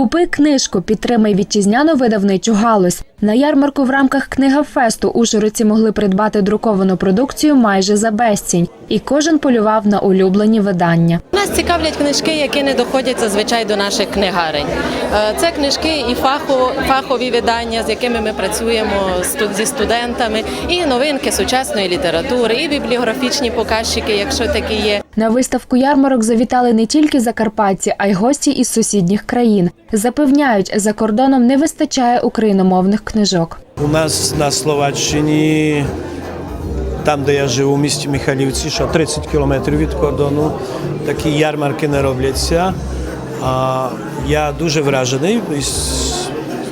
Купи книжку, підтримай вітчизняну видавничу галузь. На ярмарку в рамках книга фесту ужгородці могли придбати друковану продукцію майже за безцінь, і кожен полював на улюблені видання. Нас цікавлять книжки, які не доходять зазвичай до наших книгарень. Е, Це книжки і фахові видання, з якими ми працюємо зі студентами, і новинки сучасної літератури, і бібліографічні показчики, якщо такі є. На виставку ярмарок завітали не тільки закарпатці, а й гості із сусідніх країн. Запевняють, за кордоном не вистачає україномовних книжок. У нас на Словаччині, там, де я живу, у місті Михайлівці, що 30 кілометрів від кордону, такі ярмарки не робляться. А я дуже вражений із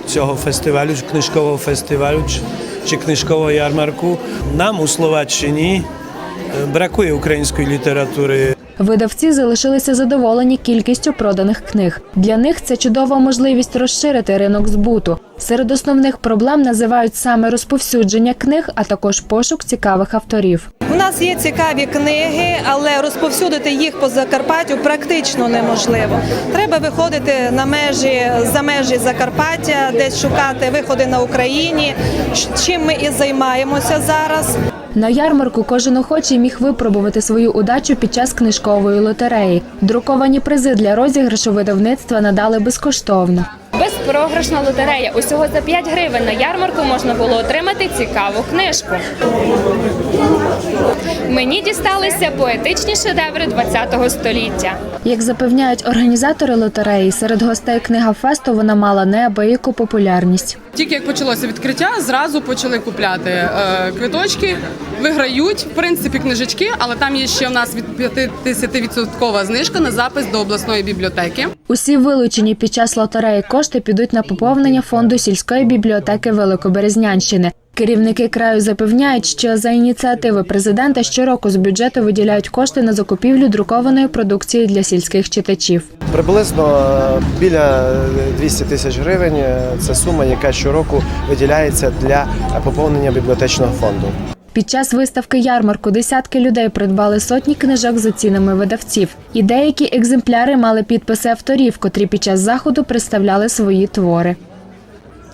цього фестивалю, книжкового фестивалю чи, чи книжкового ярмарку. Нам у Словаччині е, бракує української літератури. Видавці залишилися задоволені кількістю проданих книг. Для них це чудова можливість розширити ринок збуту. Серед основних проблем називають саме розповсюдження книг, а також пошук цікавих авторів. У нас є цікаві книги, але розповсюдити їх по Закарпаттю практично неможливо. Треба виходити на межі за межі Закарпаття, десь шукати виходи на Україні. Чим ми і займаємося зараз. На ярмарку кожен охочий міг випробувати свою удачу під час книжкової лотереї. Друковані призи для розіграшу видавництва надали безкоштовно. Безпрограшна лотерея. Усього за 5 гривень на ярмарку можна було отримати цікаву книжку. Мені дісталися поетичні шедеври ХХ століття. Як запевняють організатори лотереї, серед гостей книга фесту вона мала неабияку популярність. Тільки як почалося відкриття, зразу почали купляти е, квиточки, виграють в принципі книжечки, але там є ще в нас від 50% знижка на запис до обласної бібліотеки. Усі вилучені під час лотереї кошти підуть на поповнення фонду сільської бібліотеки Великоберезнянщини. Керівники краю запевняють, що за ініціативи президента щороку з бюджету виділяють кошти на закупівлю друкованої продукції для сільських читачів. Приблизно е, біля 200 тисяч гривень е, це сума, яка щороку виділяється для поповнення бібліотечного фонду. Під час виставки ярмарку десятки людей придбали сотні книжок за цінами видавців, і деякі екземпляри мали підписи авторів, котрі під час заходу представляли свої твори.